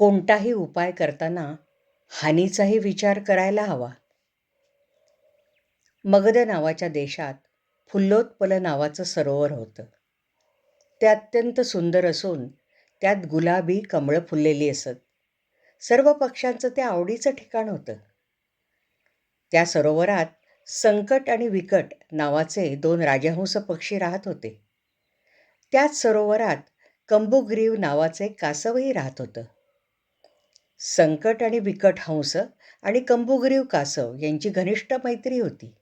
कोणताही उपाय करताना हानीचाही विचार करायला हवा. मगध नावाच्या देशात फुल्लोत्पल नावाचं सरोवर होतं. ते अत्यंत सुंदर असून त्यात गुलाबी कमळं फुललेली असत. सर्व पक्ष्यांचं ते आवडीचं ठिकाण होतं. त्या सरोवरात संकट आणि विकट नावाचे दोन राजहंस पक्षी राहत होते. त्याच सरोवरात कंबुग्रीव नावाचे कासवही राहत होतं. संकट आणि विकट हंस आणि कंबुग्रीव कासव यांची घनिष्ठ मैत्री होती.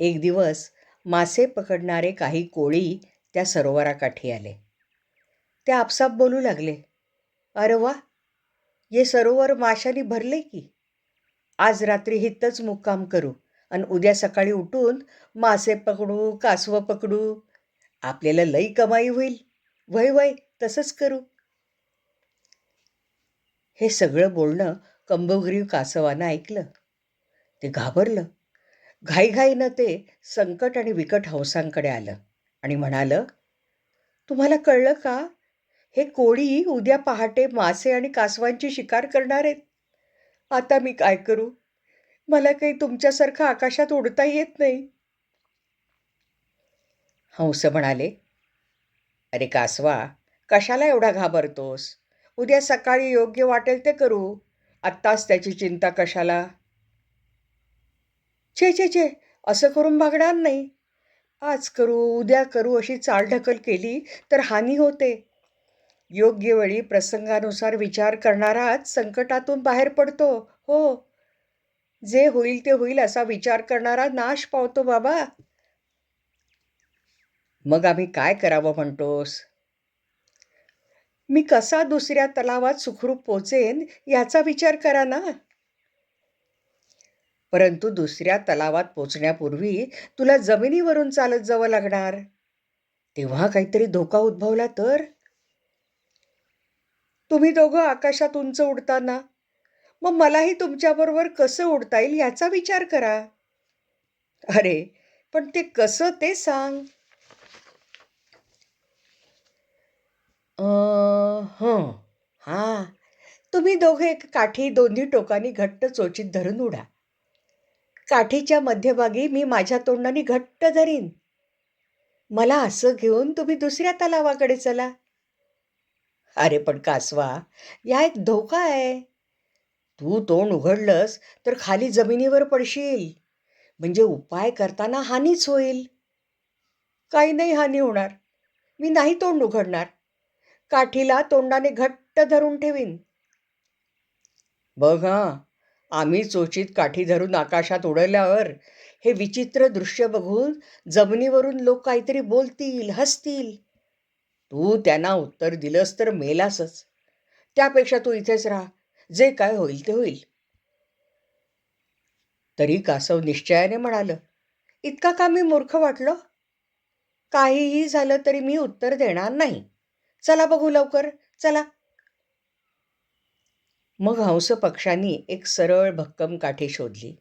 एक दिवस मासे पकडणारे काही कोळी त्या सरोवराकाठी आले. ते आपसाप बोलू लागले अरे वा हे सरोवर माशाने भरले की. आज रात्री हितच मुक्काम करू आणि उद्या सकाळी उठून मासे पकडू कासवं पकडू. आपल्याला लई कमाई होईल. वय वय तसंच करू. हे सगळं बोलणं कंबोग्रीव कासवानं ऐकलं. ते घाबरलं. घाईघाईनं ते संकट आणि विकट हंसांकडे आलं आणि म्हणालं तुम्हाला कळलं का? हे कोळी उद्या पहाटे मासे आणि कासवांची शिकार करणार आहेत. आता मी काय करू? मला काही तुमच्यासारखं आकाशात उडता येत नाही. हंस म्हणाले अरे कासवा कशाला एवढा घाबरतोस? उद्या सकाळी योग्य वाटेल ते करू. आत्ताच त्याची चिंता कशाला? छे छे छे असं करून भागणार नाही. आज करू उद्या करू अशी चालढकल केली तर हानी होते. योग्य वेळी प्रसंगानुसार विचार करणाराच संकटातून बाहेर पडतो. हो. जे होईल ते होईल असा विचार करणारा नाश पावतो बाबा. मग आम्ही काय करावं म्हणतोस? मी कसा दुसऱ्या तलावात सुखरूप पोचेन याचा विचार करा ना. परंतु दुसऱ्या तलावात पोचण्यापूर्वी तुला जमिनीवरून चालत जावं लागणार. तेव्हा काहीतरी धोका उद्भवला तर? तुम्ही दोघं आकाशात उंच उडताना. मग मलाही तुमच्याबरोबर कसं उडता येईल याचा विचार करा. अरे पण ते कसं ते सांग. हो. हं. हां. तुम्ही दोघे एक काठी दोन्ही टोकांनी घट्ट चोचीत धरून उडा. काठीच्या मध्यभागी मी माझ्या तोंडाने घट्ट धरीन. मला असं घेऊन तुम्ही दुसऱ्या तलावाकडे चला. अरे पण कासवा या एक धोका आहे. तू तोंड उघडलंस तर खाली जमिनीवर पडशील. म्हणजे उपाय करताना हानीच होईल. काही नाही हानी होणार. मी नाही तोंड उघडणार. काठीला तोंडाने घट्ट धरून ठेवीन. बघ हां आम्ही चोचीत काठी धरून आकाशात उडल्यावर हे विचित्र दृश्य बघून जमिनीवरून लोक काहीतरी बोलतील हसतील. तू त्यांना उत्तर दिलंस तर मेलासच. त्यापेक्षा तू इथेच राहा. जे काय होईल ते होईल. तरी कासव निश्चयाने म्हणालं इतका का मी मूर्ख वाटलो? काहीही झालं तरी मी उत्तर देणार नाही. चला बघू लवकर चला. मग हंस पक्षांनी एक सरळ भक्कम काठी शोधली.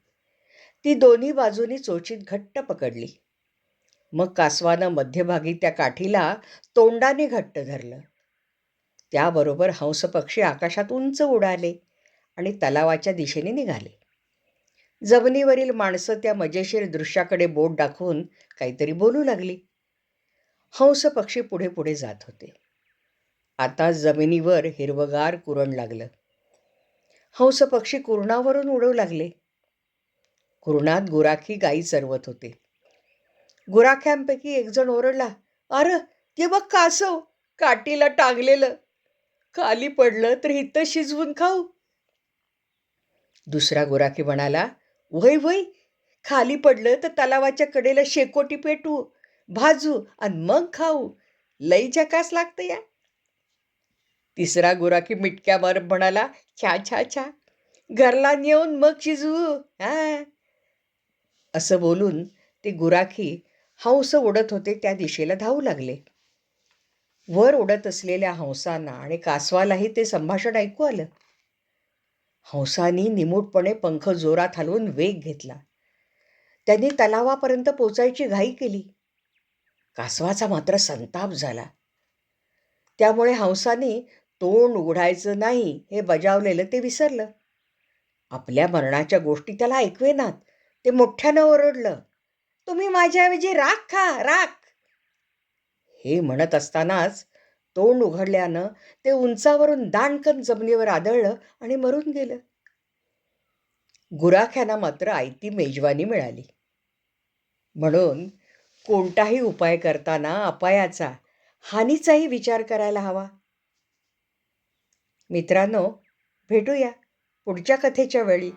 ती दोन्ही बाजूनी चोचीत घट्ट पकडली. मग कासवानं मध्यभागी त्या काठीला तोंडाने घट्ट धरलं. त्याबरोबर हंस पक्षी आकाशात उंच उडाले आणि तलावाच्या दिशेने निघाले. जमिनीवरील माणसं त्या मजेशीर दृश्याकडे बोट दाखवून काहीतरी बोलू लागली. हंस पक्षी पुढे पुढे जात होते. आता जमिनीवर हिरवगार कुरण लागलं. हंस पक्षी कुरणावरून उडवू लागले. कुरणात गुराखी गाई चरवत होते. गुराख्यांपैकी एकजण ओरडला अरे ते बघ कासव काठीला टांगलेलं. खाली पडलं तर इथं शिजवून खाऊ. दुसरा गुराखी म्हणाला वय वय खाली पडलं तर तलावाच्या कडेला शेकोटी पेटू भाजू आणि मग खाऊ. लई जकास लागतं या तिसरा गुराखी मिटक्या म्हणाला छा छा छा घरला नेऊन मग शिजू हा. असं बोलून ते गुराखी हंस उडत होते त्या दिशेला धावू लागले. वर उडत असलेल्या हंसांना आणि कासवालाही ते संभाषण ऐकू आलं. हंसानी निमूटपणे पंख जोरात हलवून वेग घेतला. त्यांनी तलावापर्यंत पोचायची घाई केली. कासवाचा मात्र संताप झाला. त्यामुळे हंसाने तोंड उघडायचं नाही हे बजावलेलं ते विसरलं. आपल्या मरणाच्या गोष्टी त्याला ऐकवेनात. ते मोठ्यानं ओरडलं. तुम्ही माझ्याऐवजी राख खा राख. हे म्हणत असतानाच तोंड उघडल्यानं ते उंचावरून दाणकन जमिनीवर आदळलं आणि मरून गेलं. गुराख्यांना मात्र आयती मेजवानी मिळाली. म्हणून कोणताही उपाय करताना अपायाचा हानीचाही विचार करायला हवा. मित्रांनो भेटूया पुढच्या कथेच्या वेळी.